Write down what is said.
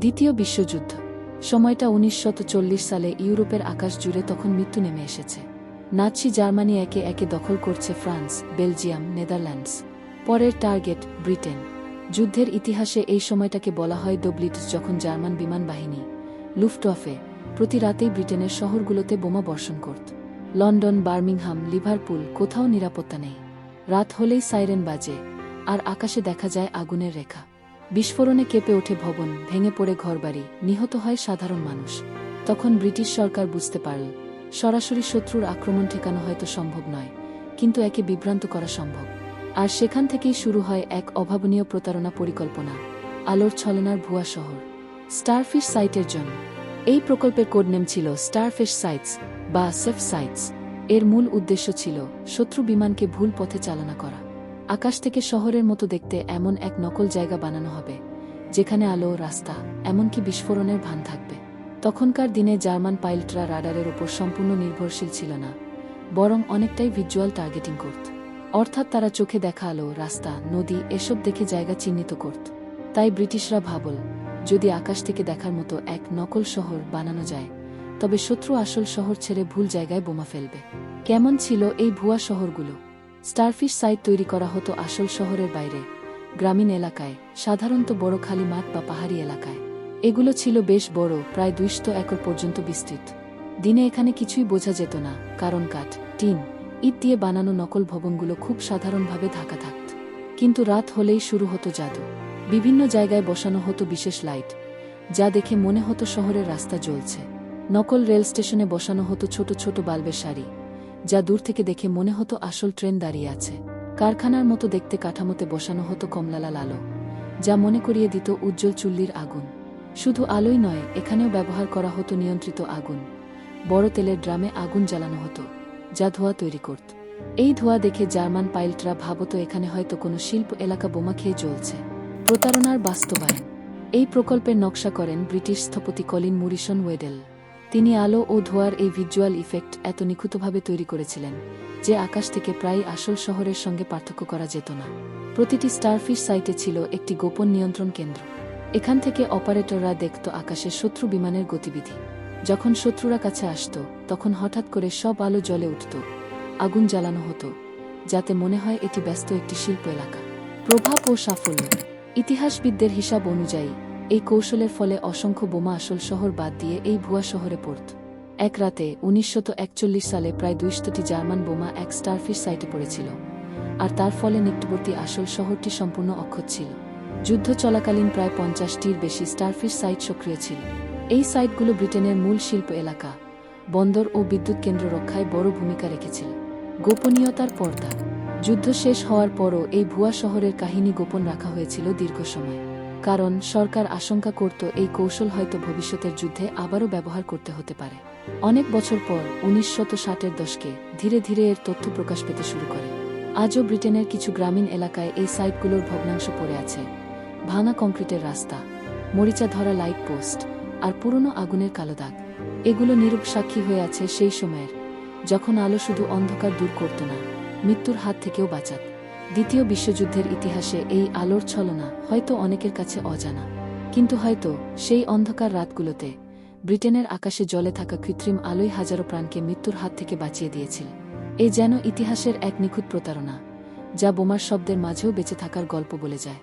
দ্বিতীয় বিশ্বযুদ্ধ। সময়টা উনিশশত সালে ইউরোপের আকাশ জুড়ে তখন মৃত্যু নেমে এসেছে। নাৎসি জার্মানি একে একে দখল করছে ফ্রান্স, বেলজিয়াম, নেদারল্যান্ডস। পরের টার্গেট, ব্রিটেন। যুদ্ধের ইতিহাসে এই সময়টাকে বলা হয় ডব্লিটস যখন জার্মান বিমান বাহিনী লুফটফে প্রতি রাতেই ব্রিটেনের শহরগুলোতে বোমা বর্ষণ করত। লন্ডন, বার্মিংহাম, লিভারপুল কোথাও নিরাপত্তা নেই। রাত হলেই সাইরেন বাজে, আর আকাশে দেখা যায় আগুনের রেখা। বিস্ফোরণে কেঁপে ওঠে ভবন, ভেঙে পড়ে ঘরবাড়ি, নিহত হয় সাধারণ মানুষ। তখন ব্রিটিশ সরকার বুঝতে পারল সরাসরি শত্রুর আক্রমণ ঠেকানো হয়তো সম্ভব নয়, কিন্তু একে বিভ্রান্ত করা সম্ভব। আর সেখান থেকেই শুরু হয় এক অভাবনীয় প্রতারণা পরিকল্পনা, আলোর ছলনার ভুয়া শহর। স্টারফিশ সাইটের জন্য এই প্রকল্পের কোডনেম ছিল স্টারফিশ সাইটস বা সেফ সাইটস। এর মূল উদ্দেশ্য ছিল শত্রু বিমানকে ভুল পথে চালনা করা। আকাশ থেকে শহরের মতো দেখতে এমন এক নকল জায়গা বানানো হবে, যেখানে আলো, রাস্তা, এমনকি বিস্ফোরণের ভান থাকবে। তখনকার দিনে জার্মান পাইলটরা রাডারের ওপর সম্পূর্ণ নির্ভরশীল ছিল না, বরং অনেকটাই ভিজুয়াল টার্গেটিং করত। অর্থাৎ তারা চোখে দেখা আলো, রাস্তা, নদী, এসব দেখে জায়গা চিহ্নিত করত। তাই ব্রিটিশরা ভাবল, যদি আকাশ থেকে দেখার মতো এক নকল শহর বানানো যায়, তবে শত্রু আসল শহর ছেড়ে ভুল জায়গায় বোমা ফেলবে। কেমন ছিল এই ভুয়া শহরগুলো? স্টারফিশ সাইট তৈরি করা হতো আসল শহরের বাইরে, গ্রামীণ এলাকায়, সাধারণত বড় খালি মাঠ বা পাহাড়ি এলাকায়। এগুলো ছিল বেশ বড়, প্রায় দুইশত একর পর্যন্ত বিস্তৃত। দিনে এখানে কিছুই বোঝা যেত না, কারণ কাঠ, টিন, ইট দিয়ে বানানো নকল ভবনগুলো খুব সাধারণভাবে ঢাকা থাকত। কিন্তু রাত হলেই শুরু হতো জাদু। বিভিন্ন জায়গায় বসানো হতো বিশেষ লাইট, যা দেখে মনে হতো শহরের রাস্তা জ্বলছে। নকল রেল স্টেশনে বসানো হতো ছোট ছোট বাল্বের সারি। যা দূর থেকে দেখে মনে হতো আসল ট্রেন দাঁড়িয়ে আছে। কারখানার মতো দেখতে কাঠামোতে বসানো হতো কমলালাল আলো, যা মনে করিয়ে দিত উজ্জ্বল চুল্লির আগুন। শুধু আলোই নয়, এখানেও ব্যবহার করা হতো নিয়ন্ত্রিত আগুন। বড় তেলের ড্রামে আগুন জ্বালানো হতো, যা ধোঁয়া তৈরি করত। এই ধোঁয়া দেখে জার্মান পাইলটরা ভাবত এখানে হয়তো কোনো শিল্প এলাকা বোমা খেয়ে জ্বলছে। প্রতারণার বাস্তবায়ন। এই প্রকল্পের নকশা করেন ব্রিটিশ স্থপতি কলিন মুরিসন ওয়েডেল। তিনি আলো ও ধোঁয়ার এই ভিজুয়াল ইফেক্ট এত নিখুঁতভাবে তৈরি করেছিলেন, যে আকাশ থেকে প্রায় আসল শহরের সঙ্গে পার্থক্য করা যেত না। প্রতিটি স্টারফিশ সাইটে ছিল একটি গোপন নিয়ন্ত্রণ কেন্দ্র। এখান থেকে অপারেটররা দেখত আকাশে শত্রু বিমানের গতিবিধি। যখন শত্রুরা কাছে আসত, তখন হঠাৎ করে সব আলো জ্বলে উঠত, আগুন জ্বালানো হতো, যাতে মনে হয় এটি ব্যস্ত একটি শিল্প এলাকা। প্রভাব ও সাফল্য। ইতিহাসবিদদের হিসাব অনুযায়ী এই কৌশলের ফলে অসংখ্য বোমা আসল শহর বাদ দিয়ে এই ভুয়া শহরে পড়ত। এক রাতে উনিশশত সালে প্রায় দুইশতটি জার্মান বোমা এক স্টারফিশ সাইটে পড়েছিল, আর তার ফলে নিকটবর্তী আসল শহরটি সম্পূর্ণ অক্ষত ছিল। যুদ্ধ চলাকালীন প্রায় পঞ্চাশটির বেশি স্টারফিশ সাইট সক্রিয় ছিল। এই সাইটগুলো ব্রিটেনের মূল শিল্প এলাকা, বন্দর ও বিদ্যুৎ কেন্দ্র রক্ষায় বড় ভূমিকা রেখেছিল। গোপনীয়তার পর্দা। যুদ্ধ শেষ হওয়ার পরও এই ভুয়া শহরের কাহিনী গোপন রাখা হয়েছিল দীর্ঘ সময়। কারণ সরকার আশঙ্কা করত এই কৌশল হয়তো ভবিষ্যতের যুদ্ধে আবারও ব্যবহার করতে হতে পারে। অনেক বছর পর উনিশ শত ষাটের দশকে ধীরে ধীরে এর তথ্য প্রকাশ পেতে শুরু করে। আজও ব্রিটেনের কিছু গ্রামীণ এলাকায় এই সাইটগুলোর ভগ্নাংশ পড়ে আছে। ভাঙা কংক্রিটের রাস্তা, মরিচা ধরা লাইট পোস্ট আর পুরনো আগুনের কালো দাগ, এগুলো নিরূপ সাক্ষী হয়ে আছে সেই সময়ের, যখন আলো শুধু অন্ধকার দূর করত না, মৃত্যুর হাত থেকেও বাঁচাত। দ্বিতীয় বিশ্বযুদ্ধের ইতিহাসে এই আলোর ছলনা হয়তো অনেকের কাছে অজানা। কিন্তু হয়তো সেই অন্ধকার রাতগুলোতে ব্রিটেনের আকাশে জলে থাকা কৃত্রিম আলোই হাজারো প্রাণকে মৃত্যুর হাত থেকে বাঁচিয়ে দিয়েছিল। এ যেন ইতিহাসের এক নিখুঁত প্রতারণা, যা বোমার শব্দের মাঝেও বেঁচে থাকার গল্প বলে যায়।